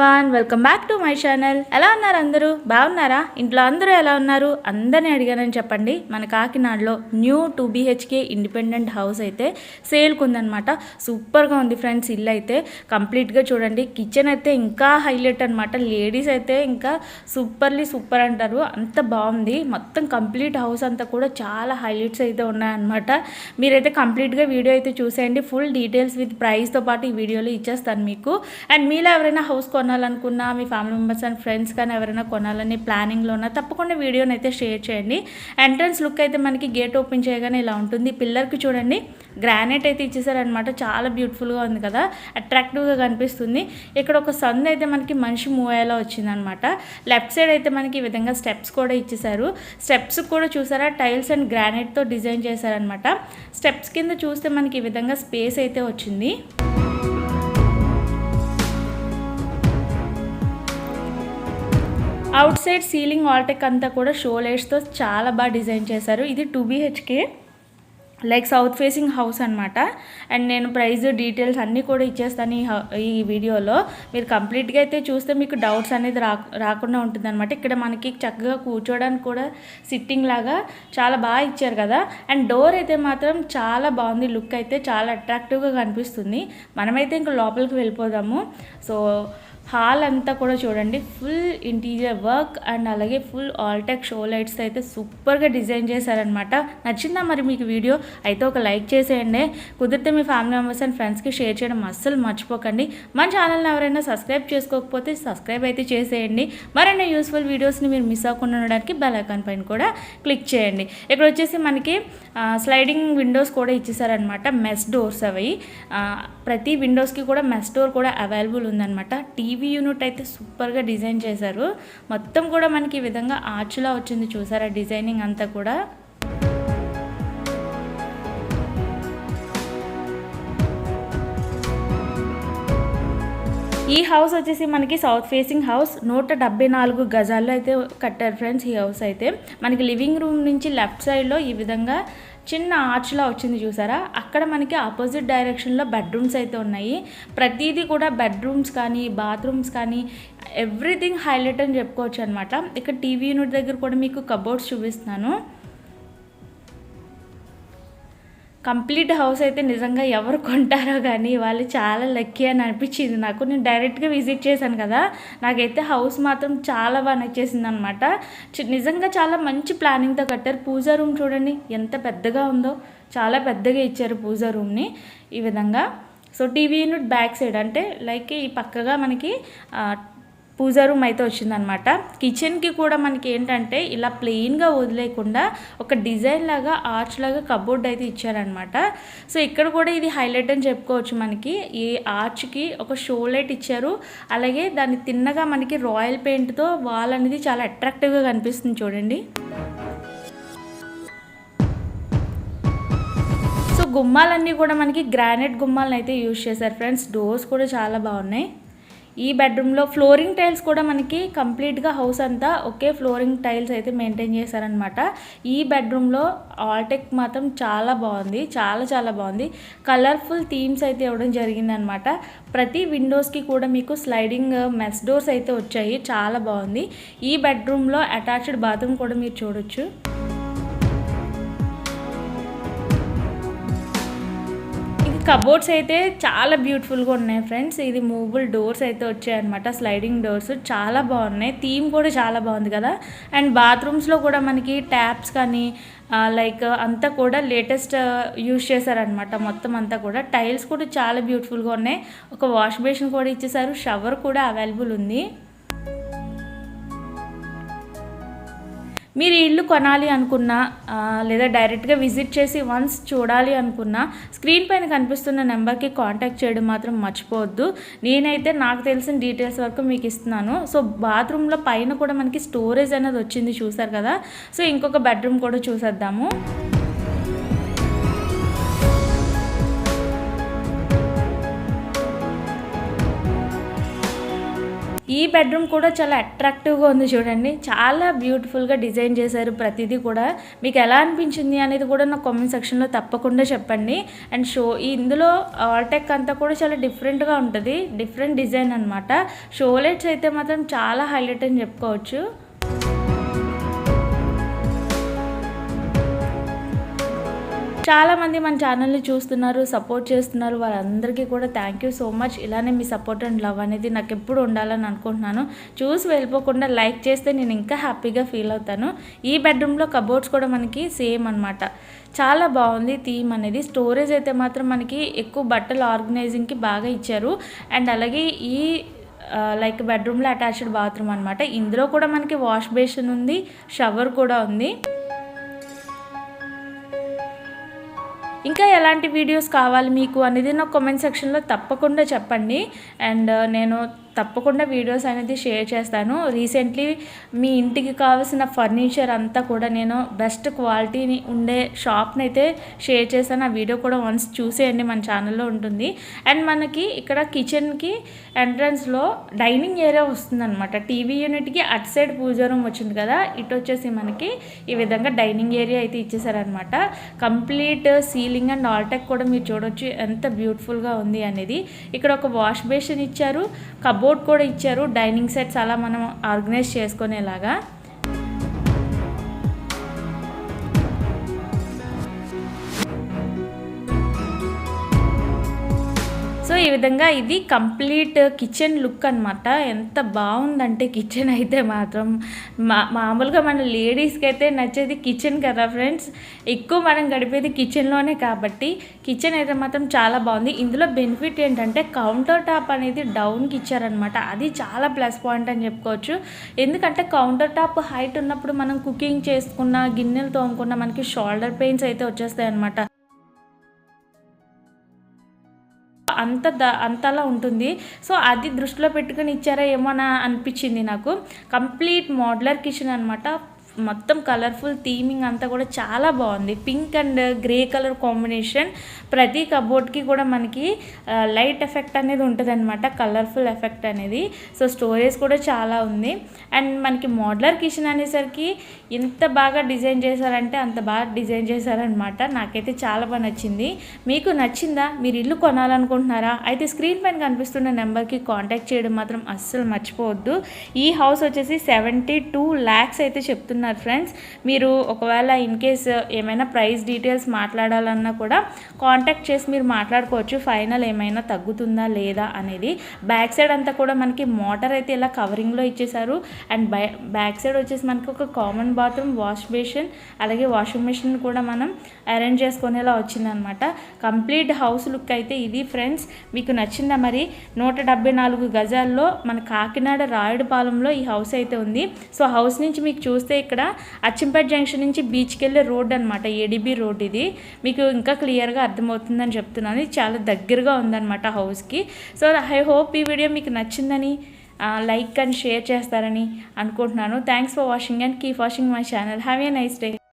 Everyone welcome back to my channel ఎలా ఉన్నారు అందరూ? బాగున్నారా? ఇంట్లో అందరూ ఎలా ఉన్నారు? అందరిని అడిగానని చెప్పండి. మన కాకినాడలో new two BHK independent house అయితే సేల్కి ఉందన్నమాట. సూపర్గా ఉంది ఫ్రెండ్స్ ఇల్లు అయితే. కంప్లీట్గా చూడండి. కిచెన్ అయితే ఇంకా హైలైట్ అనమాట లేడీస్ అయితే ఇంకా సూపర్లీ సూపర్ అంటారు. అంత బాగుంది. మొత్తం కంప్లీట్ హౌస్ అంతా కూడా చాలా హైలైట్స్ అయితే ఉన్నాయన్నమాట. మీరైతే కంప్లీట్గా వీడియో అయితే చూసేయండి. ఫుల్ డీటెయిల్స్ విత్ ప్రైస్తో పాటు ఈ వీడియోలో ఇచ్చేస్తాను మీకు. అండ్ మీలో ఎవరైనా హౌస్ కొనాలనుకున్నా మీ ఫ్యామిలీ మెంబర్స్ అండ్ ఫ్రెండ్స్ కానీ ఎవరైనా కొనాలని ప్లానింగ్లో ఉన్నా తప్పకుండా వీడియోని అయితే షేర్ చేయండి. ఎంట్రన్స్ లుక్ అయితే మనకి గేట్ ఓపెన్ చేయగానే ఇలా ఉంటుంది. పిల్లర్కి చూడండి గ్రానైట్ అయితే ఇచ్చేసారనమాట చాలా బ్యూటిఫుల్గా ఉంది కదా అట్రాక్టివ్గా కనిపిస్తుంది. ఇక్కడ ఒక సందు అయితే మనకి మనిషి మూవ్ అయ్యేలా వచ్చిందనమాట లెఫ్ట్ సైడ్ అయితే మనకి ఈ విధంగా స్టెప్స్ కూడా ఇచ్చేసారు. స్టెప్స్ కూడా చూసారా? టైల్స్ అండ్ గ్రానైట్తో డిజైన్ చేశారనమాట స్టెప్స్ కింద చూస్తే మనకి ఈ విధంగా స్పేస్ అయితే వచ్చింది. అవుట్ సైడ్ సీలింగ్ ఆల్టెక్ అంతా కూడా షో లైట్స్తో చాలా బాగా డిజైన్ చేశారు. ఇది two BHK like south facing house అనమాట అండ్ నేను ప్రైస్ డీటెయిల్స్ అన్నీ కూడా ఇచ్చేస్తాను ఈ హౌ- ఈ వీడియోలో. మీరు కంప్లీట్గా అయితే చూస్తే మీకు డౌట్స్ అనేది రా రాకుండా ఉంటుంది ఇక్కడ మనకి చక్కగా కూర్చోడానికి కూడా సిట్టింగ్ లాగా చాలా బాగా ఇచ్చారు కదా. అండ్ డోర్ అయితే మాత్రం చాలా బాగుంది. లుక్ అయితే చాలా అట్రాక్టివ్గా కనిపిస్తుంది. మనమైతే ఇంకా లోపలికి వెళ్ళిపోదాము. సో హాల్ అంతా కూడా చూడండి. ఫుల్ ఇంటీరియర్ వర్క్ అండ్ అలాగే ఫుల్ ఆల్టెక్ షో లైట్స్ అయితే సూపర్గా డిజైన్ చేశారనమాట నచ్చిందా మరి మీకు వీడియో? అయితే ఒక లైక్ చేసేయండి. కుదిరితే మీ ఫ్యామిలీ మెంబర్స్ అండ్ ఫ్రెండ్స్కి షేర్ చేయడం అస్సలు మర్చిపోకండి. మన ఛానల్ని ఎవరైనా సబ్స్క్రైబ్ చేసుకోకపోతే సబ్స్క్రైబ్ అయితే చేసేయండి. మరైనా యూస్ఫుల్ వీడియోస్ని మీరు మిస్ అవ్వకుండా ఉండడానికి బెల్ ఐకాన్ పైన కూడా క్లిక్ చేయండి. ఇక్కడ వచ్చేసి మనకి స్లైడింగ్ విండోస్ కూడా ఇచ్చేసారనమాట మెస్ డోర్స్ అవి. ప్రతి విండోస్కి కూడా మెస్ డోర్ కూడా అవైలబుల్ ఉందన్నమాట. టీవీ యూనిట్ అయితే సూపర్గా డిజైన్ చేశారు. మొత్తం కూడా మనకి ఈ విధంగా ఆర్చ్లా వచ్చింది చూసారా డిజైనింగ్ అంతా కూడా. ఈ హౌస్ వచ్చేసి మనకి సౌత్ ఫేసింగ్ హౌస్ నూట డెబ్బై నాలుగు గజాల్లో అయితే కట్టారు ఫ్రెండ్స్ ఈ హౌస్ అయితే. మనకి లివింగ్ రూమ్ నుంచి లెఫ్ట్ సైడ్లో ఈ విధంగా చిన్న ఆర్చ్లా వచ్చింది చూసారా? అక్కడ మనకి ఆపోజిట్ డైరెక్షన్లో బెడ్రూమ్స్ అయితే ఉన్నాయి. ప్రతిదీ కూడా బెడ్రూమ్స్ కానీ బాత్రూమ్స్ కానీ ఎవ్రీథింగ్ హైలైట్ అని చెప్పుకోవచ్చు అనమాట ఇక్కడ టీవీ యూనిట్ దగ్గర కూడా మీకు కబోర్డ్స్ చూపిస్తున్నాను. కంప్లీట్ హౌస్ అయితే నిజంగా ఎవరు కొంటారో కానీ వాళ్ళు చాలా లక్కీ అని అనిపించింది నాకు. నేను డైరెక్ట్గా విజిట్ చేశాను కదా నాకైతే హౌస్ మాత్రం చాలా బాగా నచ్చేసింది అనమాట నిజంగా చాలా మంచి ప్లానింగ్తో కట్టారు. పూజా రూమ్ చూడండి ఎంత పెద్దగా ఉందో చాలా పెద్దగా ఇచ్చారు పూజా రూమ్ని. ఈ విధంగా. So TV unit back side అంటే లైక్ ఈ పక్కగా మనకి పూజా రూమ్ అయితే వచ్చిందనమాట. కిచెన్కి కూడా మనకి ఏంటంటే ఇలా ప్లెయిన్గా వదిలేకుండా ఒక డిజైన్ లాగా ఆర్చ్ లాగా కబోర్డ్ అయితే ఇచ్చారనమాట. సో ఇక్కడ కూడా ఇది హైలైట్ అని చెప్పుకోవచ్చు మనకి. ఈ ఆర్చ్కి ఒక షో లైట్ ఇచ్చారు. అలాగే దాన్ని తిన్నగా మనకి రాయల్ పెయింట్తో వాల్ అనేది చాలా అట్రాక్టివ్గా కనిపిస్తుంది చూడండి. సో గుమ్మాలన్నీ కూడా మనకి గ్రానైట్ గుమ్మాలను అయితే యూజ్ చేశారు ఫ్రెండ్స్. డోర్స్ కూడా చాలా బాగున్నాయి. ఈ బెడ్రూమ్లో ఫ్లోరింగ్ టైల్స్ కూడా మనకి కంప్లీట్గా హౌస్ అంతా ఒకే ఫ్లోరింగ్ టైల్స్ అయితే మెయింటైన్ చేశారనమాట ఈ బెడ్రూమ్లో ఆల్టెక్ మాత్రం చాలా బాగుంది చాలా చాలా బాగుంది. కలర్ఫుల్ థీమ్స్ అయితే ఇవ్వడం జరిగిందనమాట ప్రతి విండోస్కి కూడా మీకు స్లైడింగ్ మెస్ డోర్స్ అయితే వచ్చాయి చాలా బాగుంది. ఈ బెడ్రూమ్లో అటాచ్డ్ బాత్రూమ్ కూడా మీరు చూడొచ్చు. కబోర్డ్స్ అయితే చాలా బ్యూటిఫుల్గా ఉన్నాయి ఫ్రెండ్స్. ఇది మూవబుల్ డోర్స్ అయితే వచ్చాయన్నమాట స్లైడింగ్ డోర్స్ చాలా బాగున్నాయి. థీమ్ కూడా చాలా బాగుంది కదా. అండ్ బాత్రూమ్స్లో కూడా మనకి ట్యాప్స్ కానీ లైక్ అంతా కూడా లేటెస్ట్ యూజ్ చేశారనమాట మొత్తం అంతా కూడా టైల్స్ కూడా చాలా బ్యూటిఫుల్గా ఉన్నాయి. ఒక వాష్ బేసిన్ కూడా ఇచ్చేసారు. షవర్ కూడా అవైలబుల్ ఉంది. మీరు ఈ ఇల్లు కొనాలి అనుకున్నా లేదా డైరెక్ట్గా విజిట్ చేసి వన్స్ చూడాలి అనుకున్నా స్క్రీన్ పైన కనిపిస్తున్న నెంబర్కి కాంటాక్ట్ చేయడం మాత్రం మర్చిపోవద్దు. నేనైతే నాకు తెలిసిన డీటెయిల్స్ వరకు మీకు ఇస్తున్నాను. సో బాత్రూంలో పైన కూడా మనకి స్టోరేజ్ అనేది వచ్చింది చూసారు కదా? సో ఇంకొక బెడ్రూమ్ కూడా చూసేద్దాము. ఈ బెడ్రూమ్ కూడా చాలా అట్రాక్టివ్గా ఉంది చూడండి. చాలా బ్యూటిఫుల్గా డిజైన్ చేశారు ప్రతిదీ కూడా. మీకు ఎలా అనిపించింది అనేది కూడా నా కామెంట్ సెక్షన్లో తప్పకుండా చెప్పండి. అండ్ షో ఇందులో ఆల్టెక్ అంతా కూడా చాలా డిఫరెంట్గా ఉంటుంది. డిఫరెంట్ డిజైన్ అనమాట షో లైట్స్ అయితే మాత్రం చాలా హైలైట్ అని చెప్పుకోవచ్చు. చాలామంది మన ఛానల్ని చూస్తున్నారు సపోర్ట్ చేస్తున్నారు. వాళ్ళందరికీ కూడా థ్యాంక్ యూ సో మచ్ ఇలానే మీ సపోర్ట్ అండ్ లవ్ అనేది నాకు ఎప్పుడు ఉండాలని అనుకుంటున్నాను. చూసి వెళ్ళిపోకుండా లైక్ చేస్తే నేను ఇంకా హ్యాపీగా ఫీల్ అవుతాను. ఈ బెడ్రూమ్లో కబోర్డ్స్ కూడా మనకి సేమ్ అనమాట చాలా బాగుంది థీమ్ అనేది. స్టోరేజ్ అయితే మాత్రం మనకి ఎక్కువ బట్టలు ఆర్గనైజింగ్కి బాగా ఇచ్చారు. అండ్ అలాగే ఈ లైక్ బెడ్రూమ్లో అటాచ్డ్ బాత్రూమ్ అనమాట ఇందులో కూడా మనకి వాష్ బేసిన్ ఉంది షవర్ కూడా ఉంది. ఇంకా ఎలాంటి వీడియోస్ కావాలి మీకు అనేది నాకు కామెంట్ సెక్షన్లో తప్పకుండా చెప్పండి. అండ్ uh, నేను తప్పకుండా వీడియోస్ అనేది షేర్ చేస్తాను. రీసెంట్లీ మీ ఇంటికి కావాల్సిన ఫర్నిచర్ అంతా కూడా నేను బెస్ట్ క్వాలిటీని ఉండే షాప్ని అయితే షేర్ చేశాను. ఆ వీడియో కూడా వన్స్ చూసేయండి మన ఛానల్లో ఉంటుంది. అండ్ మనకి ఇక్కడ కిచెన్కి ఎంట్రన్స్లో డైనింగ్ ఏరియా వస్తుందన్నమాట. టీవీ యూనిట్కి అట్ సైడ్ పూజ రూమ్ వచ్చింది కదా ఇటు వచ్చేసి మనకి ఈ విధంగా డైనింగ్ ఏరియా అయితే ఇచ్చేసారనమాట కంప్లీట్ సీలింగ్ అండ్ ఆల్టెక్ కూడా మీరు చూడొచ్చు. ఎంత బ్యూటిఫుల్గా ఉంది అనేది. ఇక్కడ ఒక వాష్ బేసిన్ ఇచ్చారు. కబోర్డ్ కూడా ఇచ్చారు. డైనింగ్ సెట్స్ అలా మనం ఆర్గనైజ్ చేసుకునేలాగా. సో ఈ విధంగా ఇది కంప్లీట్ కిచెన్ లుక్ అనమాట ఎంత బాగుందంటే కిచెన్ అయితే మాత్రం. మా మామూలుగా మన లేడీస్కి అయితే నచ్చేది కిచెన్ కదా ఫ్రెండ్స్. ఎక్కువ మనం గడిపేది కిచెన్లోనే కాబట్టి కిచెన్ అయితే మాత్రం చాలా బాగుంది. ఇందులో బెనిఫిట్ ఏంటంటే కౌంటర్ టాప్ అనేది డౌన్కి ఇచ్చారనమాట అది చాలా ప్లస్ పాయింట్ అని చెప్పుకోవచ్చు. ఎందుకంటే కౌంటర్ టాప్ హైట్ ఉన్నప్పుడు మనం కుకింగ్ చేసుకున్న గిన్నెలు తోముకున్న మనకి షోల్డర్ పెయిన్స్ అయితే వచ్చేస్తాయి అనమాట అంత ద అంతలా ఉంటుంది. సో అది దృష్టిలో పెట్టుకుని ఇచ్చారా ఏమో అనిపించింది నాకు. కంప్లీట్ మోడ్లర్ కిచెన్ అనమాట మొత్తం కలర్ఫుల్ థీమింగ్ అంతా కూడా చాలా బాగుంది. Pink and grey colour combination ప్రతి కబోర్డ్కి కూడా మనకి లైట్ ఎఫెక్ట్ అనేది ఉంటుంది అనమాట కలర్ఫుల్ ఎఫెక్ట్ అనేది. సో స్టోరేజ్ కూడా చాలా ఉంది. అండ్ మనకి మోడలర్ కిచెన్ అనేసరికి ఎంత బాగా డిజైన్ చేశారంటే అంత బాగా డిజైన్ చేశారనమాట నాకైతే చాలా బాగా నచ్చింది. మీకు నచ్చిందా? మీరు ఇల్లు కొనాలనుకుంటున్నారా? అయితే స్క్రీన్ పైన కనిపిస్తున్న నెంబర్కి కాంటాక్ట్ చేయడం మాత్రం అస్సలు మర్చిపోవద్దు. ఈ హౌస్ వచ్చేసి సెవెంటీ టూ ల్యాక్స్ అయితే చెప్తున్నారు ఫ్రెండ్స్. మీరు ఒకవేళ ఇన్ కేస్ ఏమైనా ప్రైస్ డీటెయిల్స్ మాట్లాడాలన్నా కూడా కాంటాక్ట్ చేసి మీరు మాట్లాడుకోవచ్చు. ఫైనల్ ఏమైనా తగ్గుతుందా లేదా అనేది. బ్యాక్ సైడ్ అంతా కూడా మనకి మోటార్ అయితే ఇలా కవరింగ్లో ఇచ్చేసారు అండ్ బై బ్యాక్ సైడ్ వచ్చేసి మనకి ఒక కామన్ బాత్రూమ్ వాష్ బేసిన్ అలాగే వాషింగ్ మెషిన్ కూడా మనం అరేంజ్ చేసుకునేలా వచ్చిందనమాట. కంప్లీట్ హౌస్ లుక్ అయితే ఇది ఫ్రెండ్స్. మీకు నచ్చిందా మరి? నూట డెబ్బై నాలుగు గజాల్లో మన కాకినాడ రాయుడుపాలెంలో ఈ హౌస్ అయితే ఉంది. సో హౌస్ నుంచి మీకు చూస్తే ఇక్కడ అచ్చంపేట జంక్షన్ నుంచి బీచ్కి వెళ్ళే రోడ్ అనమాట ఏడిబి రోడ్ ఇది. మీకు ఇంకా క్లియర్గా అర్థమవుతుందని చెప్తున్నాను. ఇది చాలా దగ్గరగా ఉందన్నమాట హౌస్కి. సో ఐ హోప్ ఈ వీడియో మీకు నచ్చిందని లైక్ అండ్ షేర్ చేస్తారని అనుకుంటున్నాను. Thanks for watching and keep watching my channel. Have a nice day.